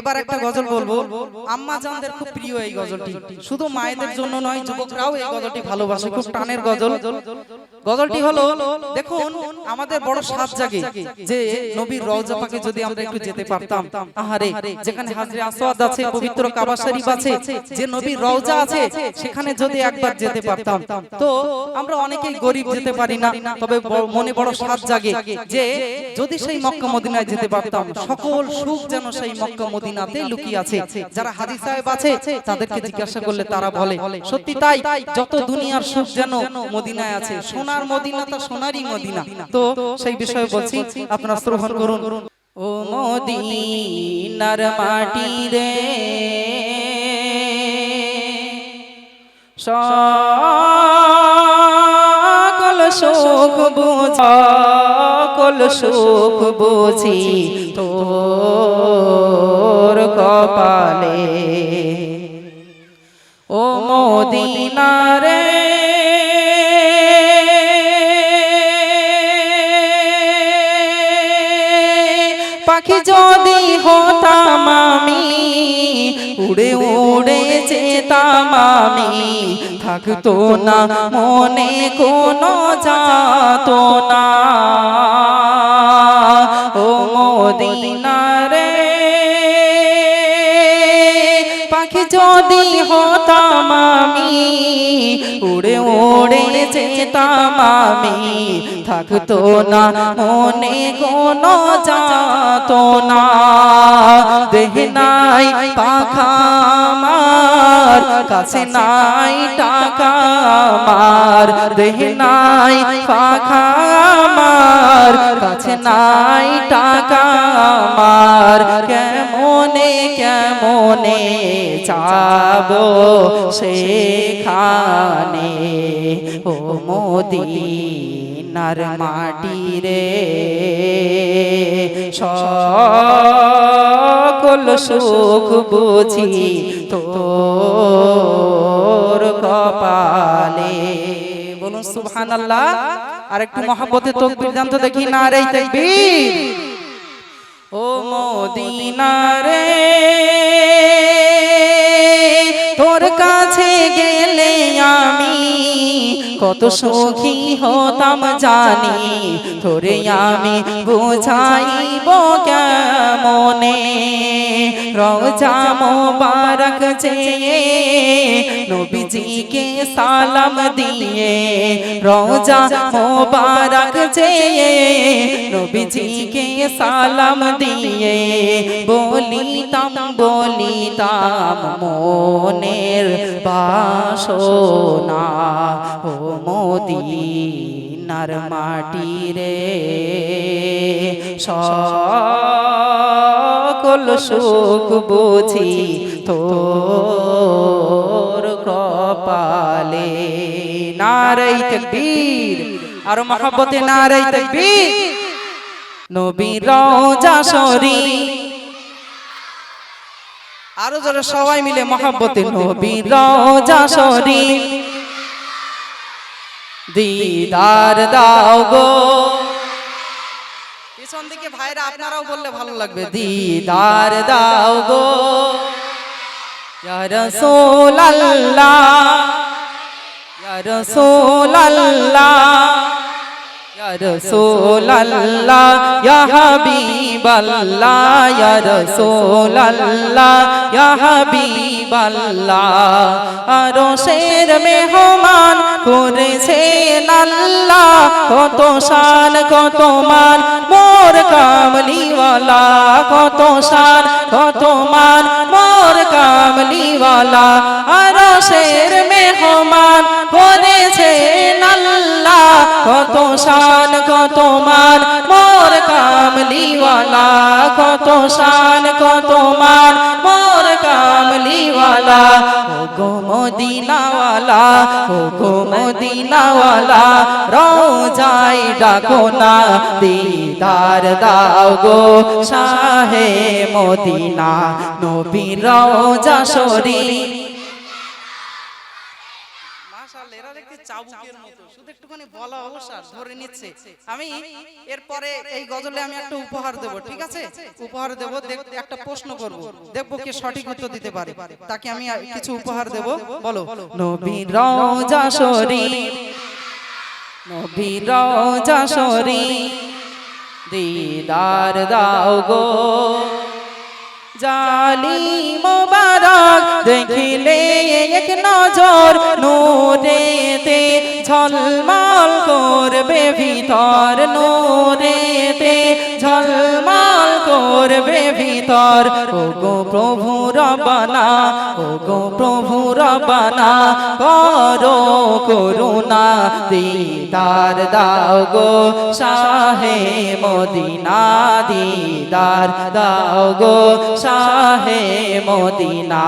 এবার একটা গজল বলব। আম্মা জানদের খুব প্রিয় এই গজলটি। শুধু মায়েদের জন্য নয় যুবকরাও এই গজলটি ভালোবাসে। খুব টানের গজল। গজলটি হলো দেখুন আমাদের বড় সাত জাগে যে নবীর রওজা পাকে যদি আমরা একটু যেতে পারতাম। আহারে যেখানে হাজরে আসওয়াদ আছে পবিত্র কাবা শরীফ আছে যে নবীর রওজা আছে সেখানে যদি একবার যেতে পারতাম। তো আমরা অনেকেই গরিব যেতে পারি না তবে মনে বড় সাত জাগে যে যদি সেই মক্কা মদিনায় যেতে পারতাম সকল সুখ যেন সেই মক্কা মদিনাতে লুকিয়ে আছে। যারা হাদিস সাহেব আছে তাদেরকে জিজ্ঞাসা করলে তারা বলে সত্যি তাই যত দুনিয়ার সুখ যেন মদিনায় আছে সোনার মদিনা তা সোনারই মদিনা। তো সেই বিষয়ে বলছি আপনারা শ্রবণ করুন। ও মদিনার মাটি রে সকল সুখ বুঝ। সকল সুখ বুঝি তোর কপালে। ও মদিনারে পাখি যদি হতাম আমি, উড়ে উড়ে যেতাম আমি, থাকতো না মনে কোনো যাত না মদিনারে। পাখি যদি হতাম আমি উড়ে ওড়ে যেতাম আমি থাকতো না মনে কোনো যাতো না দেহ নাই পাখা কাছে নাই টাকা আমার দেহ নাই পাখা আমার কাছে নাই টাকা আমার কেমনে কেমনে যাব সেখানে? ও মদিনার মাটি রে সকল সুখ বুঝি তোর কপালে। বলুন, সুবহানাল্লাহ আর একটু মহাব্বতে তকবীর জানতো দেখি না রে তাকবীর। ও মদিনারে তোর কাছে গেলে আমি কত সুখী হতাম জানি। তোরে আমি বুঝাইব কেমনে? রোজা মোবারক চেয়ে নবীজিকে সালাম দিয়ে রোজা মোবারক চেয়ে নবীজিকে সালাম দিয়ে বলিতাম বলিতাম মনের বাসনা। ও মদিনার মাটি রে। সকল সুখ বুঝি তোর কপালে। নারাই তকবীর, আর মহব্বতে নারাই তকবীর। নবী রওজা শরীফ আরও জোরে সবাই মিলে মহাব্বতে নবী রওজা শরীফ। দিদার দাও গো। পিছন দিকে ভাইরা আপনারাও বললে ভালো লাগবে। দিদার দাও গো। ইয়া রাসূলুল্লাহ। ইয়া মেহমান করেছেন আল্লাহ কত শান কত মান মোর কামলিওয়ালা কত শান কত মান মোর কামলিওয়ালা। আরশের মেহমান করেছেন আল্লাহ কত শান, কত মান, মোর কামলিওয়ালা। কত শান, কত মান, মোর কামলিওয়ালা। ও গো মদিনাওয়ালা ও গো মদিনাওয়ালা রোজাই ডাকো না, দিদার দাও গো শাহে মদিনা। নবী রোজা শরীফ বলা অবসর ধরে নিচ্ছে। আমি এরপরে এই গজলে আমি একটা উপহার দেব ঠিক আছে? উপহার দেব একটা প্রশ্ন করব দেখব কে সঠিক উত্তর দিতে পারে। তাকে আমি কিছু উপহার দেব? বলো। নবী রওজা শরীফ নবী রওজা শরীফ দিদার দাও গো। জালি মোবারক দেখিলে এক নজর নূরেতে ঝলমল করবে ভিতর নূরেতে ঝলমল করবে ভিতর। ও গো প্রভু রবানা ও গো প্রভু রবানা করো করুণা, দিদার দাও গো শাহে মদিনা, দিদার দাও গো শাহে মদিনা,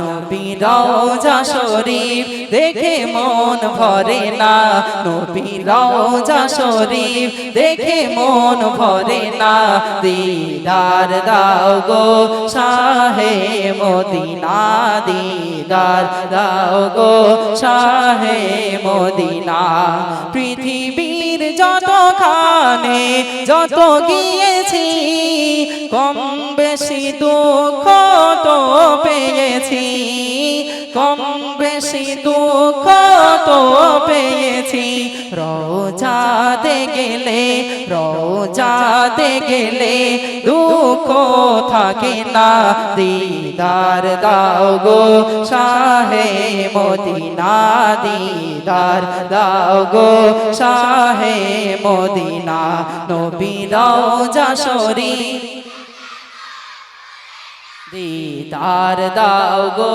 নবী রওজা শরীফ, দেখে মন ভরে না। নবী রওজা শরীফ, দেখে মন ভরে না। দিদার দাও গো শাহে মদিনা, দিদার দাও গো শাহে মদিনা। পৃথিবীর যতখানে যত গিয়েছি, কম বেশি দুঃখ তো পেয়েছি। কম বেশি দুঃখ তো পেয়েছি। রোজাতে গেলে রোজাতে গেলে দুঃখ থাকে না। দিদার দাও গো শাহে মদিনা, দিদার দাও গো শাহে মদিনা। নবী রওজা শরীফ। দিদার দাও গো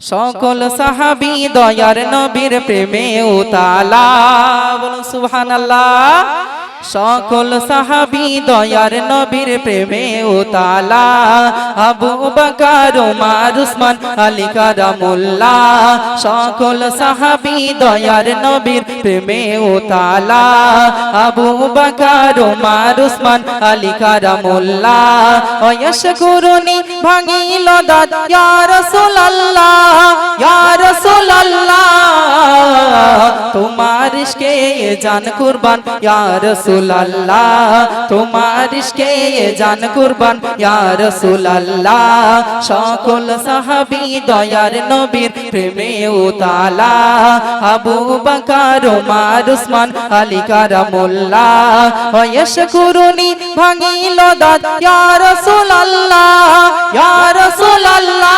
সকল সাহাবি দয়ার নবীর প্রেমে উতালা। বলুন সুবহানাল্লাহ। সকল সাহাবী দয়ার নবীর প্রেমে উতালা। Abu Bakr Umar Usman Ali Karamullah. সকল সাহাবী দয়ার নবীর প্রেমে উতালা। Abu Bakr Umar Usman Ali Karamullah. ওয়াশকুরুনি ভাঙিল দাদ ইয়া রাসূলুল্লাহ। তোমার ইশকে জান কুরবান। তোমার ইশকে জান কুরবান। সকল সাহাবী দয়ার নবীর প্রেমে উতালা আবু বকর, উমর, উসমান, আলী কারামুল্লাহ ওয়াশকুরুনি ভাঙিল দাদ ইয়া রাসূলুল্লাহ ইয়া রাসূলুল্লাহ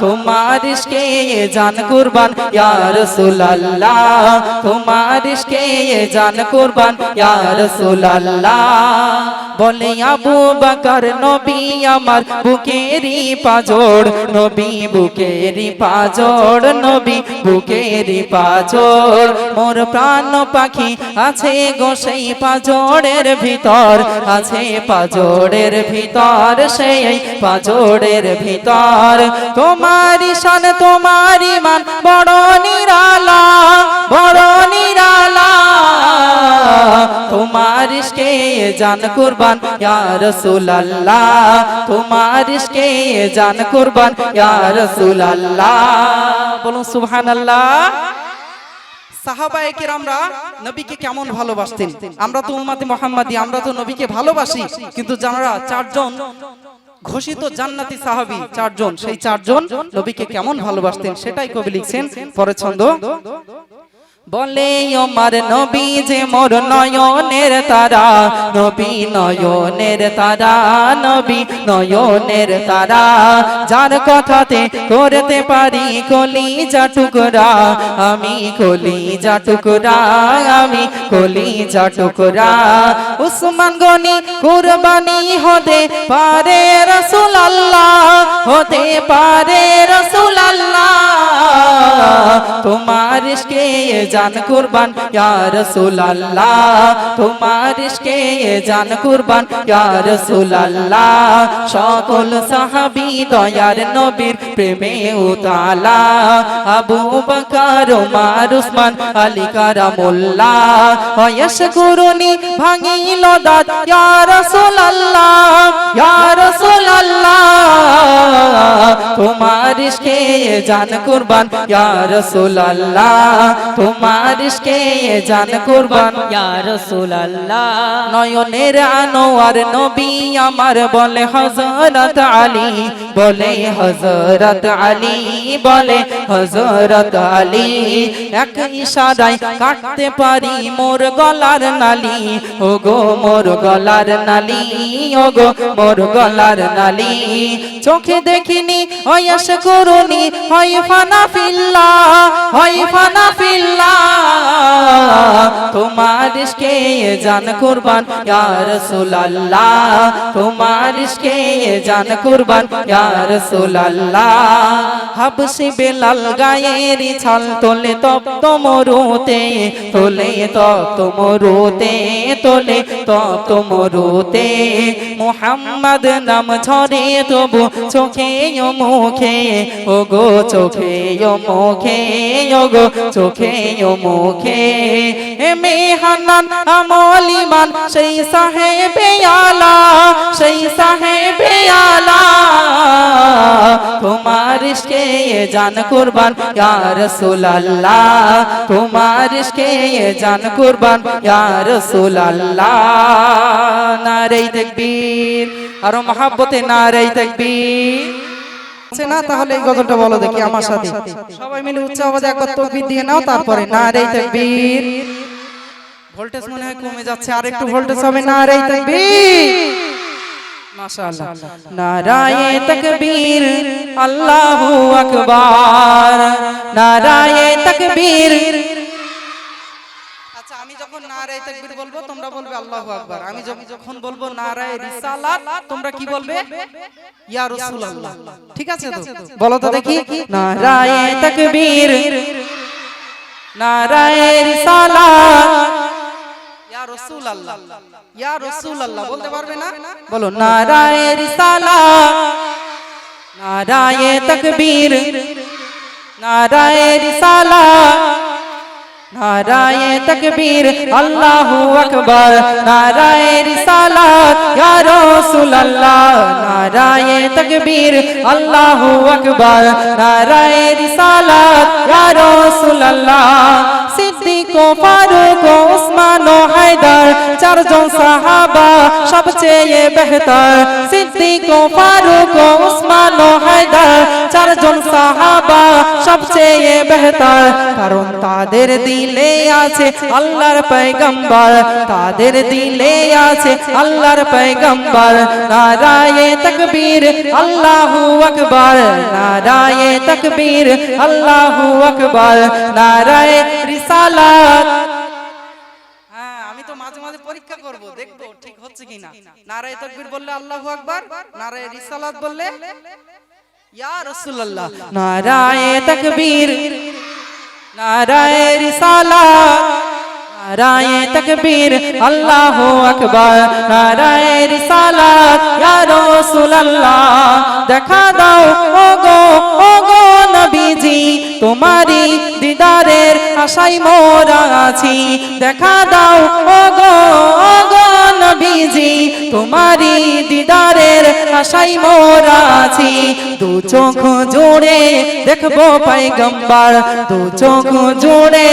তোমার ইশকে জান কুরবান, ইয়া রাসূলুল্লাহ। তোমার ইশকে জান কুরবান, ইয়া রাসূলুল্লাহ। বলে আবু নবী আমার বুকেরি নবী বুকেরি নবী বুকেরি মোর প্রাণ পাখি আছে গো সেই পাজোড়ের ভিতর, আছে ভিতর, সেই ভিতর। তোমারি শান তোমারি মান, বড় নিরালা বড় নিরালা। তোমার জান কুরবান, ইয়া রাসূলুল্লাহ। তোমার জান কুরবান, ইয়া রাসূলুল্লাহ। বলুন, সুবহানাল্লাহ। সাহাবায়ে আমরা তো আমরা তো নবীকে ভালোবাসি, কিন্তু যারা চারজন ঘোষিত জান্নাতি সাহাবি চারজন। সেই চারজন নবীকে কেমন ভালোবাসতেন সেটাই কবি লিখছেন পরে ছন্দ। বলে আমার নবী যে মোর নয়নের তারা। নবী নয়নের তারা নবী নয়নের তারা। যার কথাতে করতে পারি কলি যা টুকরা আমি কলি যা টুকরা আমি কলি যা টুকরা। উসমান গনি কুরবানি হতে পারে রসুল আল্লাহ হতে পারে রসুল আল্লাহ তোমার জান কুরবান, ইয়া রাসূলুল্লাহ। তোমার ইশকে জান কুরবান, ইয়া রাসূলুল্লাহ। সকল সাহাবী দয়ার নবীর প্রেমে উতালা। Abu Bakr Omar Usman, Ali Karamullah. হয়স গুরুনি ভাঙিল দাঁত, ইয়া রাসূলুল্লাহ ইয়া রাসূলুল্লাহ। তোমার ইশকে জান কুরবান, ইয়া রাসূলুল্লাহ। তোমার ইশকে জান কুরবান। ইয়া রাসূলুল্লাহ। নয়নের আনোয়ার নবী আমার বলে হযরত আলী। বলে হযরত আলী। বলে হযরত আলী। এক ইশারায় কাটতে পারি মোর গলার নালি। ও গো মোর গলার নালি ও গো মোর গলার নালি। চোখে দেখিনি হয়স করুনি হয় ফানা ফিল্লা হয় ফানা ফিল্লা তোমার ইশকে জান কুরবান, ইয়া রাসূলুল্লাহ। তোমার ইশকে জান কুরবান, ইয়া রাসূলুল্লাহ। হাবশি বেলাল গায়ের ছাল তোলে তপ্ত মরুতে তোলে তোলে নাম ঝরে তবু চোখে ও মুখে ও গো চোখে ও মুখে ও গো চোখে ও মুখে। এ মেহানান আমলিমান সেই সাহেবে আলা, সেই সাহেবে আলা। তোমার ইশকে জান কুরবান, ইয়া রাসূলুল্লাহ। তোমার ইশকে জান কুরবান, ইয়া রাসূলুল্লাহ। নারে তাকবীর, আর মহাব্বতে নারে তাকবীর। আছে না, তাহলে এই গজলটা বলো দেখি আমার সাথে। সবাই মিলে উচ্চ আওয়াজে একবার তাকবীর দিয়ে নাও, তারপরে নারে তাকবীর। ভোল্টেজ মনে হয় কমে যাচ্ছে, আর একটু ভোল্টেজ হবে, নারে তাকবীর। মাশাআল্লাহ। নারায়ে তাকবীর, আল্লাহু আকবার। নারায়ে তাকবীর আমি যখন নারায়ে তাকবীর বলব তোমরা বলবে আল্লাহু আকবার। আমি যখন- বলব নারায়ে রিসালাত তোমরা কি বলবে? ইয়া রাসূলুল্লাহ। ঠিক আছে তো? বলো তো দেখি। নারায়ে তাকবীর। নারায়ে রিসালাত। ইয়া রাসূলুল্লাহ। ইয়া রাসূলুল্লাহ। বলতে পারবে না? বলো নারায়ে রিসালাত। নারায়ে তাকবীর। নারায়ে রিসালাত। নারায়ে তকবীর আল্লাহু আকবার। নারায়ে রিসালাত ইয়া রাসূলুল্লাহ। নারায়ে তকবীর আল্লাহু আকবার। নারায়ে রিসালাত ইয়া রাসূলুল্লাহ। সিদ্দিক ও ফারুক ও উসমান ও হায়দার, চারজন সাহাবা সবচেয়ে বেহতর। সিদ্দিক ও ফারুক ও উসমান ও হায়দার, চারজন সাহাবা সবচেয়ে বেহতর। কারণ তাদের দিলে আছে আল্লাহর পয়গম্বর, তাদের দিলে আছে আল্লাহর পয়গম্বর। নারায়ে তাকবীর, আল্লাহু আকবার। নারায়ে তাকবীর, আল্লাহু আকবার। নারায়ে রিসালাত হ্যাঁ আমি তো মাঝে মাঝে পরীক্ষা কিনা। নারায়ে তাকবীর বললে আল্লাহু আকবার রিসালাত বললে, ইয়া রাসূলুল্লাহ, নারায়ে তাকবীর, নারায়ে রিসালাত। নারায়ে তকবীর, আল্লাহু আকবার, নারায়ে রিসালাত, ইয়া রাসূলুল্লাহ, দেখা দাও, ওগো ওগো নবীজি তোমারি দিদারের আশায় মোরা আছি, দেখা দাও, ওগো ওগো নবীজি তোমারি দিদারের আশায় মোরা আছি। দু চোখ জোড়ে দেখব পাইগম্বার, দু চোখ জোড়ে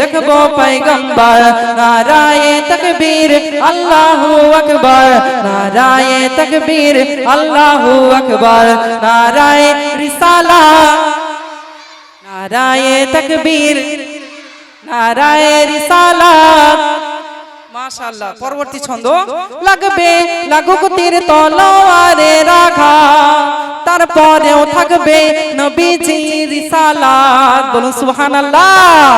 দেখব পাইগম্বার। নারায়ে তকবীর, আল্লাহু আকবার। নারায়ে তকবীর, আল্লাহু আকবার। নারায়ে রিসালাত নারায়ে তকবীর, নারায়ে রিসালাত মাশাআল্লাহ। পরবর্তী ছন্দ লাগবে লাগুক তীর তলোয়ারে রাখা। তারপরেও থাকবে নবীজি রিসালাত বলুন সুবহানাল্লাহ।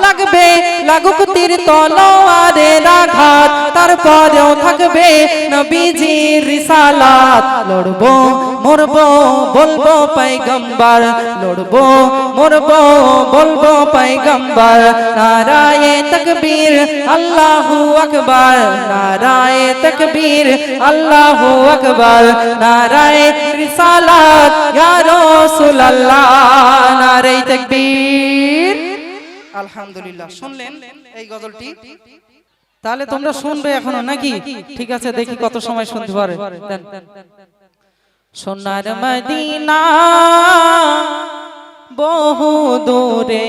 লাগবে লাগুক তীর তলোয়ারে রাঘাত তারপরেও থাকবে নবীজি রিসালাত লড়বো, মরবো, বলব পাইগম্বার। লড়বো, মরবো, বলব পাইগম্বার। নারায়ে তকবীর, আল্লাহু আকবার। নারায়ে তকবীর, আল্লাহু আকবার। নারায়ে রিসালাত ইয়া রাসূলুল্লাহ তকবীর। আলহামদুলিল্লাহ, শুনলেন এই গজলটি? তাহলে তোমরা শুনবে এখনও নাকি? ঠিক আছে, দেখি কত সময় শুনতে পারে। সোনার মদিনা বহু দূরে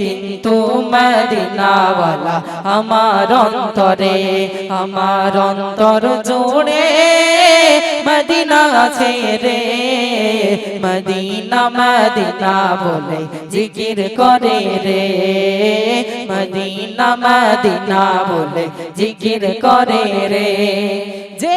কিন্তু মদিনাওয়ালা আমার অন্তরে, আমার অন্তর জোড়ে মদিনা আছে রে। মদিনা মদিনা বলে জিকির করে রে। মদিনা মদিনা বলে জিকির করে রে। যে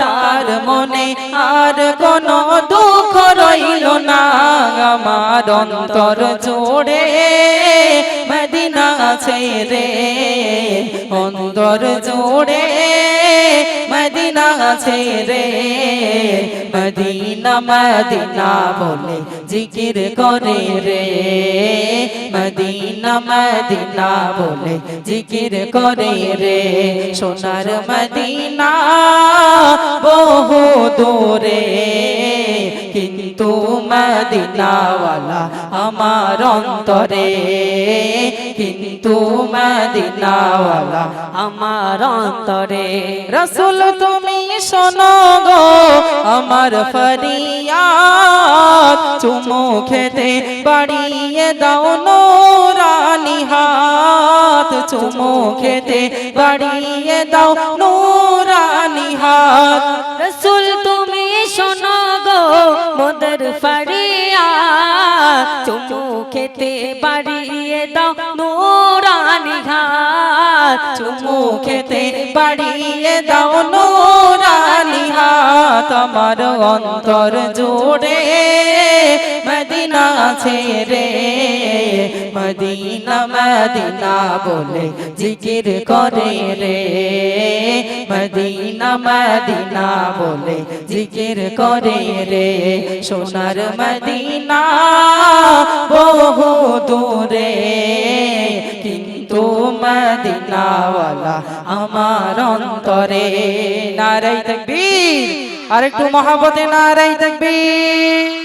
তার মনে আর কোনো দুঃখ রইল না। আমার অন্তর জোড়ে মদিনা ছেড়ে। অন্তর জোড়ে মদিনা রে। মদিনা মদিনা বলে জিকির করে রে। মদিনা মদিনা বলে জিকির করে রে। সোনার মদিনা বহু দূরে, কিন্তু মদিনাওয়ালা আমার অন্তরে। কিন্তু মদিনাওয়ালা আমার অন্তরে। রসুল তুমি শোনো গো, আমার ফরিয়াদ। চুমু খেতে বাড়িয়ে দাও নোরানি হাত। চুমু খেতে বাড়িয়ে দাও নোরানি হাত। রসুল তুমি শোনো গো, মোদের ফারিয়া চুমু খেতে বাড়িয়ে ঘাট চুমু বাড়িয়ে দাও নোরানি হাত। আমার অন্তর জোড়ে মদিনা রে মদিনা মদিনা বলে জিকির করে রে। মদিনা মদিনা বলে জিকির করে রে। সোনার মদিনা বহু দূরে, কিন্তু মদিনাওয়ালা আমার অন্তরে নারাই দেখবি আর একটু মহাবতে নারাই তকবীর।